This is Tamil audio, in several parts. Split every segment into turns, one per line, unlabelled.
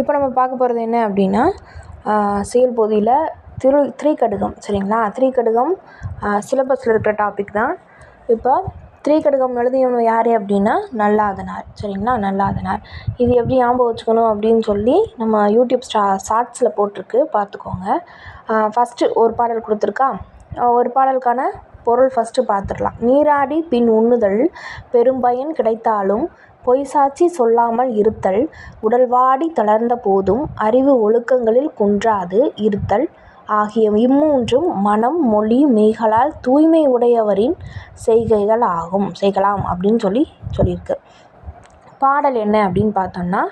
இப்போ நம்ம பார்க்க போகிறது என்ன அப்படின்னா செயல் பகுதியில் திரு கடுகம் சரிங்களா? திரிகடுகம் சிலபஸில் இருக்கிற டாபிக் தான். இப்போ திரிகடுகம் எழுதியவங்க யார் அப்படின்னா நல்லாதனார் சரிங்களா? நல்லாதனார். இது எப்படி ஞாபகம் வச்சுக்கணும் அப்படின்னு சொல்லி நம்ம யூடியூப் ஸ்டா ஷார்ட்ஸில் போட்டிருக்கு பார்த்துக்கோங்க. ஃபஸ்ட்டு ஒரு பாடல் கொடுத்துருக்கா? ஒரு பாடலுக்கான பொருள் ஃபஸ்ட்டு பார்த்துடலாம். நீராடி பின் உண்ணுதல் பெரும்பயன் கிடைத்தாலும் பொய் சாட்சி சொல்லாமல் இருத்தல் உடல்வாடி தளர்ந்த போதும் அறிவு ஒழுக்கங்களில் குன்றாது இருத்தல் ஆகிய இம்மூன்றும் மனம் மொழி மெய்களால் தூய்மை உடையவரின் செய்கைகள் ஆகும் செய்கலாம் அப்படின்னு சொல்லி சொல்லியிருக்கு. பாடல் என்ன அப்படின்னு பார்த்தோம்னா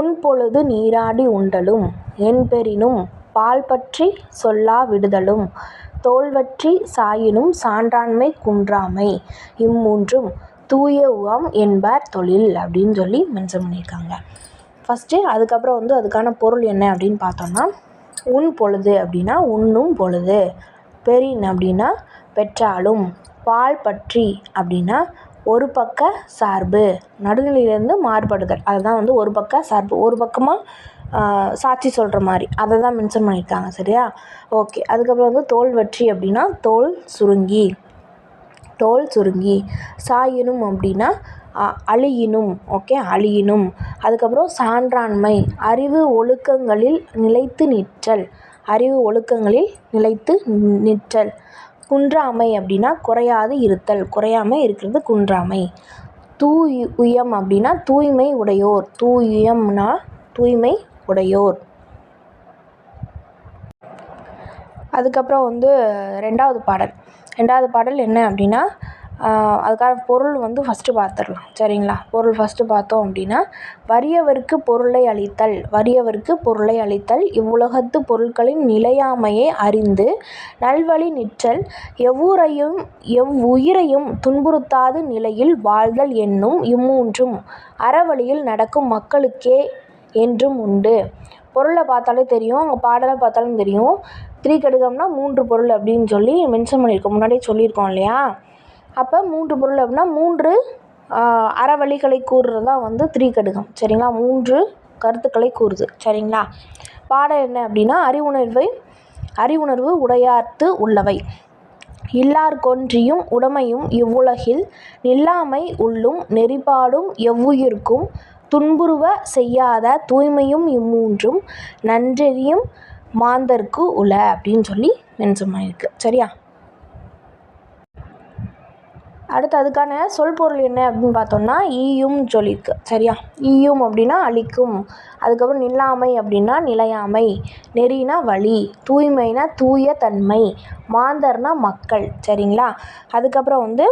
உன் பொழுது நீராடி உண்டலும் என் பெறினும் பால் பற்றி சொல்லா விடுதலும் தோல்வற்றி சாயினும் சான்றாண்மை குன்றாமை. இம்மூன்றும் தூய உவம் என்பர் தொழில் அப்படின்னு சொல்லி மென்ஷன் பண்ணியிருக்காங்க. ஃபஸ்ட்டு அதுக்கப்புறம் வந்து அதுக்கான பொருள் என்ன அப்படின்னு பார்த்தோம்னா உன் பொழுது அப்படின்னா உண்ணும் பொழுது பெரின் அப்படின்னா பெற்றாலும் பால் பற்றி அப்படின்னா ஒரு பக்க சார்பு நடுநிலையிலேருந்து மாறுபடுதல். அதுதான் வந்து ஒரு பக்க சார்பு. ஒரு பக்கமாக சாட்சி சொல்கிற மாதிரி. அதை தான் மென்ஷன் பண்ணியிருக்காங்க சரியா? ஓகே அதுக்கப்புறம் வந்து தோல் வற்றி அப்படின்னா தோல் சுருங்கி. தோல் சுருங்கி சாயினும் அப்படின்னா அழியினும் ஓகே அழியினும். அதுக்கப்புறம் சான்றாண்மை அறிவு ஒழுக்கங்களில் நிலைத்து நிற்றல். அறிவு ஒழுக்கங்களில் நிலைத்து நிற்றல். குன்றாமை அப்படின்னா குறையாது இருத்தல். குறையாமல் இருக்கிறது குன்றாமை. தூய் உயம் அப்படின்னா தூய்மை உடையோர். தூயம்னா தூய்மை உடையோர். அதுக்கப்புறம் வந்து ரெண்டாவது பாடல். ரெண்டாவது பாடல் என்ன அப்படின்னா அதுக்கான பொருள் வந்து ஃபஸ்ட்டு பார்த்துடலாம் சரிங்களா? பொருள் ஃபஸ்ட்டு பார்த்தோம் அப்படின்னா வறியவருக்கு பொருளை அளித்தல் வறியவருக்கு பொருளை அளித்தல் இவ்வுலகத்து பொருட்களின் நிலையாமையை அறிந்து நல்வழி நிற்றல் எவ்வூரையும் எவ்வுயிரையும் துன்புறுத்தாத நிலையில் வாழ்தல் என்னும் இம்மூன்றும் அறவழியில் நடக்கும் மக்களுக்கே என்றும் உண்டு. பொருளை பார்த்தாலே தெரியும் அங்கே பாடலை பார்த்தாலும் தெரியும். த்ரீ கடுகம்னா மூன்று பொருள் அப்படின்னு சொல்லி மென்ஷன் பண்ணியிருக்கோம். முன்னாடியே சொல்லியிருக்கோம் இல்லையா? அப்போ மூன்று பொருள் அப்படின்னா மூன்று அறவழிகளை கூறுறது தான் வந்து த்ரீ கடுகம். சரிங்களா? மூன்று கருத்துக்களை கூறுது. சரிங்களா? பாடம் என்ன அப்படின்னா அறிவுணர்வை அறிவுணர்வு உடையார்த்து உள்ளவை. இல்லார் கொன்றியும் உடமையும் இவ்வுலகில் நில்லாமை உள்ளும் நெறிபாடும் எவ்வுயிர்க்கும் துன்புறுவ செய்யாத தூய்மையும் இம்மூன்றும் நன்றெறியும் மாந்தர்க்கு உல அப்படின்னு சொல்லி மென்ஷன் சரியா? அடுத்து அதுக்கான சொல் பொருள் என்ன அப்படின்னு பார்த்தோம்னா ஈயும் சொல்லியிருக்கு. சரியா? ஈயும் அப்படின்னா அழிக்கும். அதுக்கப்புறம் நில்லாமை அப்படின்னா நிலையாமை. நெறினா வழி. தூய்மைனா தூய தன்மை. மாந்தர்னா மக்கள். சரிங்களா? அதுக்கப்புறம் வந்து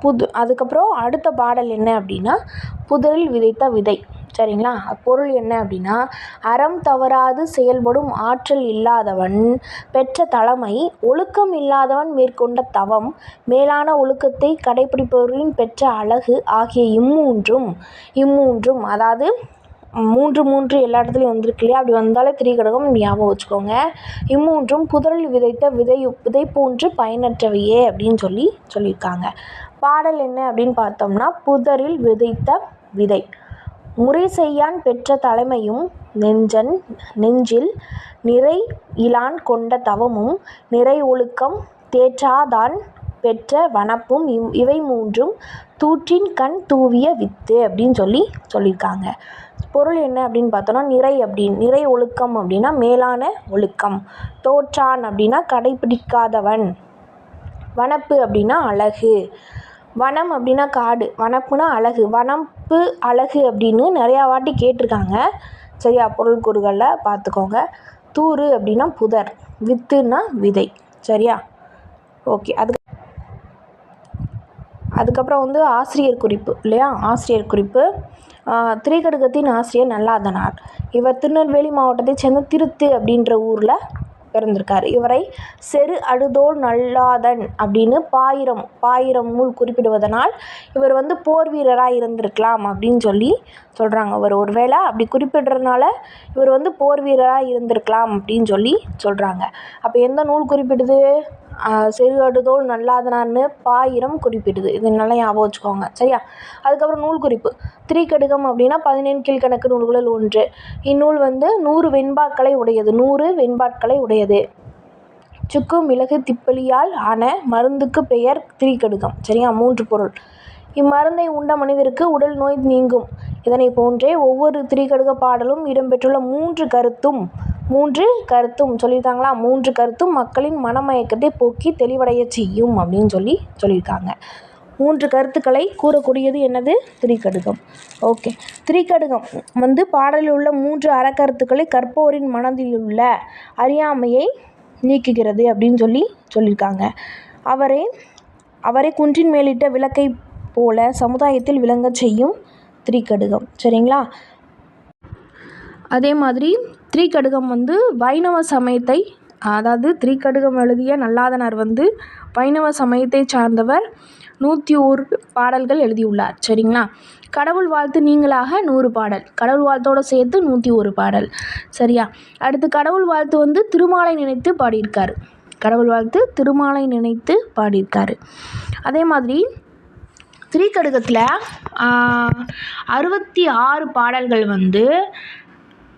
புது அதுக்கப்புறம் அடுத்த பாடல் என்ன அப்படின்னா புதரில் விதைத்த விதை. சரிங்களா? பொருள் என்ன அப்படின்னா அறம் தவறாது செயல்படும் ஆற்றல் இல்லாதவன் பெற்ற தலைமை ஒழுக்கம் இல்லாதவன் மேற்கொண்ட தவம் மேலான ஒழுக்கத்தை கடைப்பிடிப்பவர்களின் பெற்ற அழகு ஆகிய இம்மூன்றும் இம்மூன்றும் அதாவது மூன்று மூன்று எல்லா இடத்துலையும் வந்திருக்கு இல்லையா? அப்படி வந்தாலே திரிகடகம் ஞாபகம் வச்சுக்கோங்க. இம்மூன்றும் புதரில் விதைத்த விதை விதை போன்று பயனற்றவையே அப்படின்னு சொல்லி சொல்லியிருக்காங்க. பாடல் என்ன அப்படின்னு பார்த்தோம்னா புதரில் விதைத்த விதை. முறை செய்யான் பெற்ற தலைமையும் நெஞ்சன் நெஞ்சில் நிறை இலான் கொண்ட தவமும் நிறை ஒழுக்கம் தேற்றாதான் பெற்ற வனப்பும் இவ் இவை மூன்றும் தூற்றின் கண் தூவிய வித்து அப்படின்னு சொல்லி சொல்லியிருக்காங்க. பொருள் என்ன அப்படின்னு பார்த்தோன்னா நிறை அப்படின் நிறை ஒழுக்கம் அப்படின்னா மேலான ஒழுக்கம். தோற்றான் அப்படின்னா கடைப்பிடிக்காதவன். வனப்பு அப்படின்னா அழகு. வனம் அப்படின்னா காடு வனப்புனா அழகு. வனப்பு அழகு அப்படின்னு நிறையா வாட்டி கேட்டிருக்காங்க. சரியா? பொருள் கூறுகளில் பார்த்துக்கோங்க. தூறு அப்படின்னா புதர் வித்துன்னா விதை. சரியா? ஓகே. அதுக்கு அதுக்கப்புறம் வந்து ஆசிரியர் குறிப்பு இல்லையா? ஆசிரியர் குறிப்பு. திரைக்கடுகத்தின் ஆசிரியர் நல்லாதனார். இவர் திருநெல்வேலி மாவட்டத்தை சேர்ந்த திருத்து அப்படின்ற ஊரில் பிறந்திருக்காரு. இவரை செரு அழுதோல் நல்லாதன் அப்படின்னு பாயிரம் பாயிரம் நூல் குறிப்பிடுவதனால் இவர் வந்து போர் வீரராக இருந்திருக்கலாம் அப்படின்னு சொல்லி சொல்கிறாங்க அவர் ஒரு வேளை அப்படி குறிப்பிடுறதுனால இவர் வந்து போர் வீரராக இருந்திருக்கலாம் அப்படின்னு சொல்லி சொல்கிறாங்க அப்போ எந்த நூல் குறிப்பிடுது? செரு அடுதோள் நல்லாதனான்னு பாயிரம் குறிப்பிடுது. இது நல்லா ஞாபகம் வச்சுக்கோங்க. சரியா? அதுக்கப்புறம் நூல் குறிப்பு. திரிகடுகம் அப்படின்னா பதினேழு கீழ்கணக்கு நூல்களில் ஒன்று. இந்நூல் வந்து நூறு வெண்பாக்களை உடையது. நூறு வெண்பாக்களை உடையது. சுக்கு மிளகு திப்பலியால் ஆன மருந்துக்கு பெயர் திரிகடுகம். சரியா? மூன்று பொருள். இம்மருந்தை உண்ட மனிதருக்கு உடல் நோய் நீங்கும். இதனை போன்றே ஒவ்வொரு திரிகடுக பாடலும் இடம்பெற்றுள்ள மூன்று கருத்தும் மூன்று கருத்தும் சொல்லியிருக்காங்களா? மூன்று கருத்தும் மக்களின் மனமயக்கத்தை போக்கி தெளிவடைய செய்யும் அப்படின்னு சொல்லி சொல்லியிருக்காங்க. மூன்று கருத்துக்களை கூறக்கூடியது என்னது? திரிகடுகம். ஓகே திரிகடுகம் வந்து பாடலில் உள்ள மூன்று அறக்கருத்துக்களை கற்போரின் மனதில் உள்ள அறியாமையை நீக்குகிறது அப்படின்னு சொல்லி சொல்லியிருக்காங்க. அவரே அவரை குன்றின் மேலிட்ட விளக்கை போல சமுதாயத்தில் விளங்க செய்யும் திரிகடுகம். சரிங்களா? அதே மாதிரி திரிகடுகம் வந்து வைணவ சமயத்தை அதாவது திரிகடுகம் எழுதிய நல்லாதனார் வந்து வைணவ சமயத்தை சார்ந்தவர். நூற்றி ஒரு பாடல்கள் எழுதியுள்ளார். சரிங்களா? கடவுள் வாழ்த்து நீங்களாக நூறு பாடல். கடவுள் வாழ்த்தோடு சேர்த்து நூற்றி ஒரு பாடல். சரியா? அடுத்து கடவுள் வாழ்த்து வந்து திருமாலை நினைத்து பாடியிருக்காரு. கடவுள் வாழ்த்து திருமாலை நினைத்து பாடியிருக்காரு. அதே மாதிரி திரிகடுகத்தில் அறுபத்தி ஆறு பாடல்கள் வந்து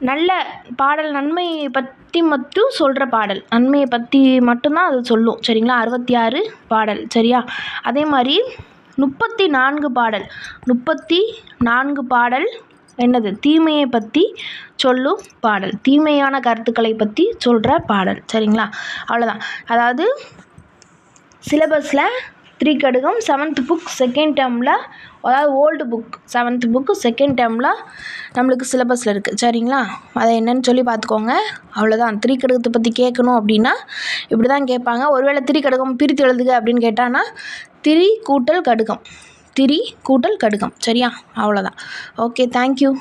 நல்ல பாடல் நன்மையை பற்றி மட்டும் சொல்கிற பாடல். நன்மையை பற்றி மட்டும்தான் அது சொல்லும். சரிங்களா? அறுபத்தி ஆறு பாடல். சரியா? அதே மாதிரி முப்பத்தி நான்கு பாடல். முப்பத்தி நான்கு பாடல் என்னது? தீமையை பற்றி சொல்லும் பாடல். தீமையான கருத்துக்களை பற்றி சொல்கிற பாடல். சரிங்களா? அவ்வளோதான் அதாவது சிலபஸில் த்ரீ கடுகம் செவன்த் புக் செகண்ட் டேர்மில் அதாவது old book seventh book second டேர்மில் நம்மளுக்கு சிலபஸில் இருக்குது சரிங்களா? அதை என்னென்னு சொல்லி பார்த்துக்கோங்க. அவ்வளோதான் திரிகடுகத்தை பற்றி கேட்கணும் அப்படின்னா இப்படி தான் கேட்பாங்க. ஒருவேளை திரிகடுகம் பிரித்து எழுதுக அப்படின்னு கேட்டான்னா திரி கூட்டல் கடுகம். திரி கூட்டல் கடுகம். சரியா? அவ்வளோதான் ஓகே தேங்க்யூ